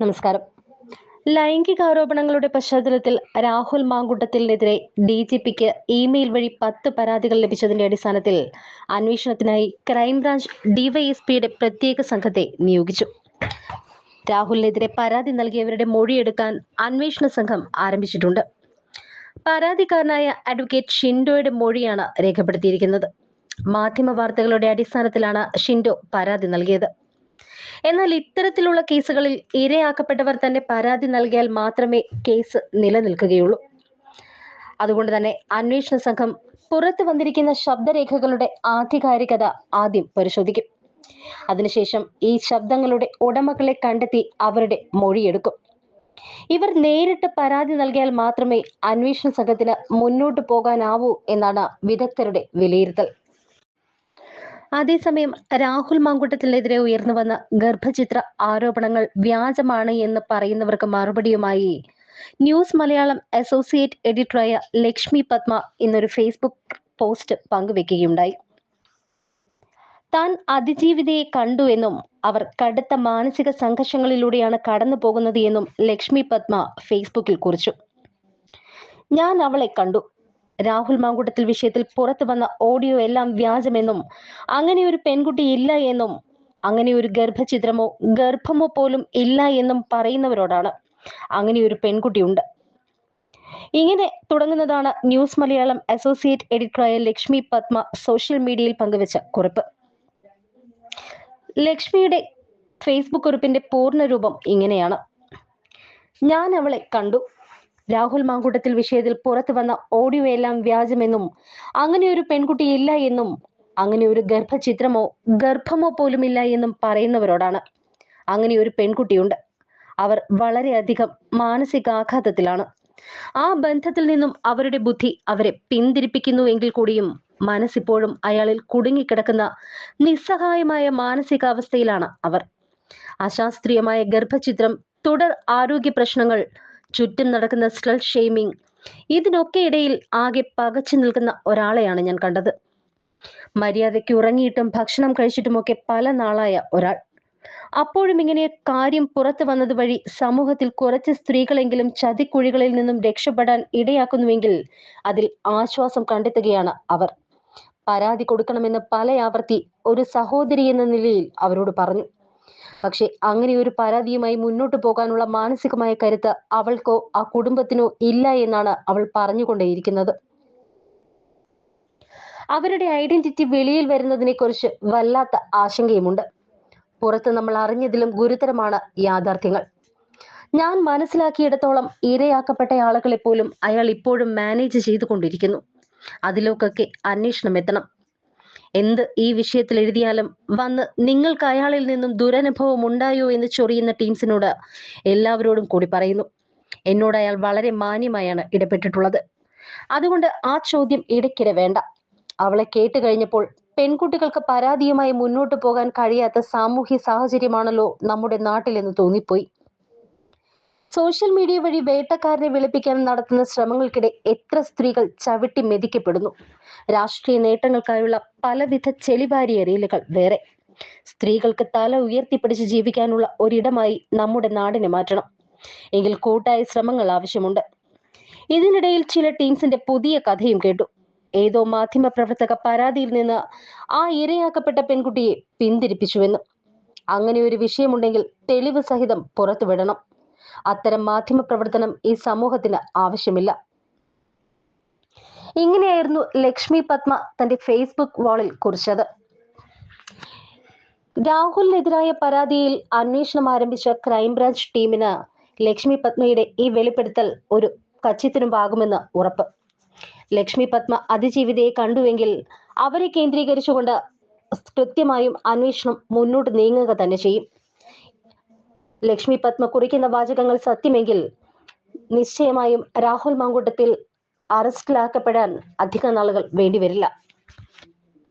നമസ്കാരം. ലൈംഗിക ആരോപണങ്ങളുടെ പശ്ചാത്തലത്തിൽ രാഹുൽ മാങ്കുട്ടത്തിനെതിരെ ഡി ജി പിക്ക് ഇമെയിൽ വഴി പത്ത് പരാതികൾ ലഭിച്ചതിന്റെ അടിസ്ഥാനത്തിൽ അന്വേഷണത്തിനായി ക്രൈംബ്രാഞ്ച് ഡിവൈഎസ്പിയുടെ പ്രത്യേക സംഘത്തെ നിയോഗിച്ചു. രാഹുലിനെതിരെ പരാതി നൽകിയവരുടെ മൊഴിയെടുക്കാൻ അന്വേഷണ സംഘം ആരംഭിച്ചിട്ടുണ്ട്. പരാതിക്കാരനായ അഡ്വക്കേറ്റ് ഷിൻഡോയുടെ മൊഴിയാണ് രേഖപ്പെടുത്തിയിരിക്കുന്നത്. മാധ്യമ വാർത്തകളുടെ അടിസ്ഥാനത്തിലാണ് ഷിൻഡോ പരാതി നൽകിയത്. എന്നാൽ ഇത്തരത്തിലുള്ള കേസുകളിൽ ഇരയാക്കപ്പെട്ടവർ തന്നെ പരാതി നൽകിയാൽ മാത്രമേ കേസ് നിലനിൽക്കുകയുള്ളൂ. അതുകൊണ്ട് തന്നെ അന്വേഷണ സംഘം പുറത്തു വന്നിരിക്കുന്ന ശബ്ദരേഖകളുടെ ആധികാരികത ആദ്യം പരിശോധിക്കും. അതിനുശേഷം ഈ ശബ്ദങ്ങളുടെ ഉടമകളെ കണ്ടെത്തി അവരുടെ മൊഴിയെടുക്കും. ഇവർ നേരിട്ട് പരാതി നൽകിയാൽ മാത്രമേ അന്വേഷണ സംഘത്തിന് മുന്നോട്ട് പോകാനാവൂ എന്നാണ് വിദഗ്ധരുടെ വിലയിരുത്തൽ. അതേസമയം രാഹുൽ മാങ്കുട്ടത്തിനെതിരെ ഉയർന്നു വന്ന ഗർഭചിത്ര ആരോപണങ്ങൾ വ്യാജമാണ് എന്ന് പറയുന്നവർക്ക് മറുപടിയുമായി. ന്യൂസ് മലയാളം അസോസിയേറ്റ് എഡിറ്ററായ ലക്ഷ്മി പത്മ ഇന്നൊരു ഫേസ്ബുക്ക് പോസ്റ്റ് പങ്കുവെക്കുകയുണ്ടായി. താൻ അതിജീവിതയെ കണ്ടു എന്നും അവർ കടുത്ത മാനസിക സംഘർഷങ്ങളിലൂടെയാണ് കടന്നു പോകുന്നത് എന്നും ലക്ഷ്മി പത്മ ഫേസ്ബുക്കിൽ കുറിച്ചു. ഞാൻ അവളെ കണ്ടു. രാഹുൽ മാങ്കുട്ടത്തിൽ വിഷയത്തിൽ പുറത്തു വന്ന ഓഡിയോ എല്ലാം വ്യാജമെന്നും അങ്ങനെ ഒരു പെൺകുട്ടി ഇല്ല എന്നും അങ്ങനെ ഒരു ഗർഭചിത്രമോ ഗർഭമോ പോലും ഇല്ല എന്നും പറയുന്നവരോടാണ് അങ്ങനെ ഒരു പെൺകുട്ടിയുണ്ട്. ഇങ്ങനെ തുടങ്ങുന്നതാണ് ന്യൂസ് മലയാളം അസോസിയേറ്റ് എഡിറ്ററായ ലക്ഷ്മി പത്മ സോഷ്യൽ മീഡിയയിൽ പങ്കുവച്ച കുറിപ്പ്. ലക്ഷ്മിയുടെ ഫേസ്ബുക്ക് കുറിപ്പിന്റെ പൂർണ രൂപം ഇങ്ങനെയാണ്. ഞാൻ അവളെ കണ്ടു. രാഹുൽ മാങ്കൂട്ടത്തിൽ വിഷയത്തിൽ പുറത്തു വന്ന ഓഡിയോ എല്ലാം വ്യാജമെന്നും അങ്ങനെ ഒരു പെൺകുട്ടി ഇല്ല എന്നും അങ്ങനെ ഒരു ഗർഭചിത്രമോ ഗർഭമോ പോലും ഇല്ല എന്നും പറയുന്നവരോടാണ് അങ്ങനെ ഒരു പെൺകുട്ടിയുണ്ട്. അവർ വളരെയധികം മാനസികാഘാതത്തിലാണ് ആ ബന്ധത്തിൽ നിന്നും അവരുടെ ബുദ്ധി അവരെ പിന്തിരിപ്പിക്കുന്നു എങ്കിൽ കൂടിയും മനസ്സിപ്പോഴും അയാളിൽ കുടുങ്ങിക്കിടക്കുന്ന നിസ്സഹായമായ മാനസികാവസ്ഥയിലാണ് അവർ. അശാസ്ത്രീയമായ ഗർഭചിത്രം തുടർ ആരോഗ്യ പ്രശ്നങ്ങൾ ചുറ്റും നടക്കുന്ന സ്ട്രെസ് ഷെയ്മിങ് ഇതിനൊക്കെ ഇടയിൽ ആകെ പകച്ചു നിൽക്കുന്ന ഒരാളെയാണ് ഞാൻ കണ്ടത്. മര്യാദയ്ക്ക് ഉറങ്ങിയിട്ടും ഭക്ഷണം കഴിച്ചിട്ടുമൊക്കെ പല നാളായ ഒരാൾ. അപ്പോഴും ഇങ്ങനെ കാര്യം പുറത്തു വന്നത് വഴി സമൂഹത്തിൽ കുറച്ച് സ്ത്രീകളെങ്കിലും ചതിക്കുഴികളിൽ നിന്നും രക്ഷപ്പെടാൻ ഇടയാക്കുന്നുവെങ്കിൽ അതിൽ ആശ്വാസം കണ്ടെത്തുകയാണ് അവർ. പരാതി കൊടുക്കണമെന്ന് പല ആവർത്തി ഒരു സഹോദരി എന്ന നിലയിൽ അവരോട് പറഞ്ഞു. പക്ഷെ അങ്ങനെ ഒരു പരാതിയുമായി മുന്നോട്ട് പോകാനുള്ള മാനസികമായ കരുത്ത് അവൾക്കോ ആ കുടുംബത്തിനോ ഇല്ല എന്നാണ് അവൾ പറഞ്ഞുകൊണ്ടേയിരിക്കുന്നത്. അവരുടെ ഐഡന്റിറ്റി വെളിയിൽ വരുന്നതിനെ കുറിച്ച് വല്ലാത്ത ആശങ്കയുമുണ്ട്. പുറത്ത് നമ്മൾ അറിഞ്ഞതിലും ഗുരുതരമാണ് യാഥാർത്ഥ്യങ്ങൾ. ഞാൻ മനസ്സിലാക്കിയിടത്തോളം ഇരയാക്കപ്പെട്ട ആളുകളെ പോലും അയാൾ ഇപ്പോഴും മാനേജ് ചെയ്തു കൊണ്ടിരിക്കുന്നു അതിലേക്കൊക്കെ അന്വേഷണം എത്തണം. എന്ത് ഈ വിഷയത്തിൽ എഴുതിയാലും വന്ന് നിങ്ങൾക്ക് അയാളിൽ നിന്നും ദുരനുഭവം ഉണ്ടായോ എന്ന് ചൊറിയുന്ന ടീംസിനോട് എല്ലാവരോടും കൂടി പറയുന്നു. എന്നോട് അയാൾ വളരെ മാന്യമായാണ് ഇടപെട്ടിട്ടുള്ളത്. അതുകൊണ്ട് ആ ചോദ്യം ഇടയ്ക്കിടെ വേണ്ട. അവളെ കേട്ട് കഴിഞ്ഞപ്പോൾ പെൺകുട്ടികൾക്ക് പരാതിയുമായി മുന്നോട്ട് പോകാൻ കഴിയാത്ത സാമൂഹ്യ സാഹചര്യമാണല്ലോ നമ്മുടെ നാട്ടിലെന്ന് തോന്നിപ്പോയി. സോഷ്യൽ മീഡിയ വഴി വേട്ടക്കാരനെ വിളിപ്പിക്കാൻ നടത്തുന്ന ശ്രമങ്ങൾക്കിടെ എത്ര സ്ത്രീകൾ ചവിട്ടി മെതിക്കപ്പെടുന്നു? രാഷ്ട്രീയ നേട്ടങ്ങൾക്കായുള്ള പലവിധ ചെളിവാരിയ റീലുകൾ വേറെ. സ്ത്രീകൾക്ക് തല ഉയർത്തിപ്പിടിച്ച് ജീവിക്കാനുള്ള ഒരിടമായി നമ്മുടെ നാടിനെ മാറ്റണം. എങ്കിൽ കൂട്ടായ ശ്രമങ്ങൾ ആവശ്യമുണ്ട്. ഇതിനിടയിൽ ചില ടീംസിന്റെ പുതിയ കഥയും കേട്ടു. ഏതോ മാധ്യമ പ്രവർത്തക പരാതിയിൽ നിന്ന് ആ ഇരയാക്കപ്പെട്ട പെൺകുട്ടിയെ പിന്തിരിപ്പിച്ചുവെന്ന്. അങ്ങനെ ഒരു വിഷയമുണ്ടെങ്കിൽ തെളിവ് സഹിതം പുറത്തുവിടണം. അത്തരം മാധ്യമ പ്രവർത്തനം ഈ സമൂഹത്തിന് ആവശ്യമില്ല. ഇങ്ങനെയായിരുന്നു ലക്ഷ്മി പത്മ തന്റെ ഫേസ്ബുക്ക് വാളിൽ കുറിച്ചത്. രാഹുലിനെതിരായ പരാതിയിൽ അന്വേഷണം ആരംഭിച്ച ക്രൈംബ്രാഞ്ച് ടീമിന് ലക്ഷ്മി പത്മയുടെ ഈ വെളിപ്പെടുത്തൽ ഒരു കച്ചിത്തുരുമ്പാകുമെന്ന് ഉറപ്പ്. ലക്ഷ്മി പത്മ അതിജീവിതയെ കണ്ടുവെങ്കിൽ അവരെ കേന്ദ്രീകരിച്ചുകൊണ്ട് കൃത്യമായും അന്വേഷണം മുന്നോട്ട് നീങ്ങുക തന്നെ ചെയ്യും. ലക്ഷ്മി പത്മ കുറിക്കുന്ന വാചകങ്ങൾ സത്യമെങ്കിൽ നിശ്ചയമായും രാഹുൽ മാങ്കൂട്ടത്തിൽ അറസ്റ്റിലാക്കപ്പെടാൻ അധിക നാളുകൾ വേണ്ടിവരില്ല.